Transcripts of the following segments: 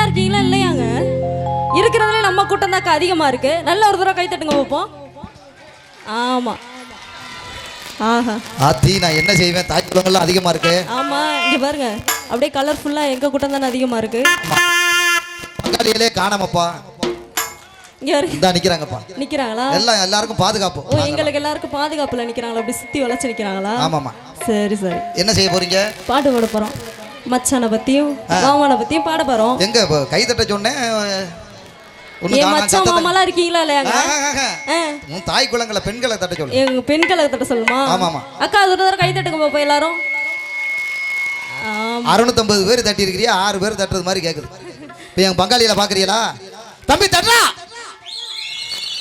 நல்லா இருக்கீங்களா இல்லையாங்க? இருக்கிறதுல நம்ம கூட்டம் தாக்கா அதிகமா இருக்கு. நல்ல ஒரு தடவை கை தட்டுங்க பார்ப்போம் ஆமா. ஆஹா. ஆத்தி நான் என்ன செய்வேன்? தாய் குளங்கள்லாம் அதிகமா இருக்கு. ஆமா இங்க பாருங்க. அப்படியே கலர்ஃபுல்லா எங்க கூட்டம் தானே அதிகமா இருக்கு. பங்காளிகளே காணாமப்பா. இங்க இந்தா நிக்கிறாங்கப்பா. நிக்கிறாங்களா? எல்லாம் எல்லாருக்கும் பாதுகாப்பு. ஓ எங்களுக்கு எல்லாருக்கும் பாதுகாப்புல நிக்கிறாங்களா? அப்படி சுத்தி வளைச்சு நிக்கிறாங்களா? ஆமாமா சரி சரி. என்ன செய்ய போறீங்க? பாட்டு பாட போறோம். மச்சானை பத்தியும் மாமானை பத்தியும் பாட போறோம். எங்க கை தட்ட சொன்னேன் என் மச்சான் மாமாலாம் இருக்கீங்களா. ஆ. உன் தாய் குளங்களை பெண்களை தட்ட சொல்லு. எங்க பெண்களை தட்ட சொல்லுமா? ஆமாமா. அக்கா அது ஒரு தடவை கை தட்டுங்க பாப்போம் எல்லாரும். ஆமா. அறுநூத்தம்பது பேர் தட்டி இருக்கிறியா ஆறு பேர் தட்டுறது மாதிரி கேக்குது. இப்போ என் பங்காளியில பாக்குறீங்களா? தம்பி தட்டா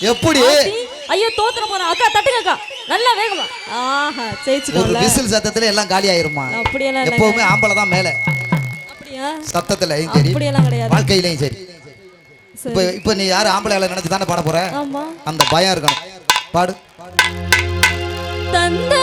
எப்படி? ஐயோ தோத்துற போறேன். அக்கா தட்டுங்க அக்கா. நல்லா வேகமா. ஆஹா ஒரு ஜெயிச்சுக்கோல விசில் சத்தத்துல எல்லாம் காலி ஆயிருமா அப்படியெல்லாம். எப்பவுமே ஆம்பளை தான் மேல. அப்படியா? சத்தத்துலயும் சரி அப்படியெல்லாம் கிடையாது. வாழ்க்கையிலையும் சரி. சரி. இப்போ இப்போ நீ யார் ஆம்பளை நினைச்சு தானே பாட போற? அந்த பயம் இருக்கணும். பாடு. தந்த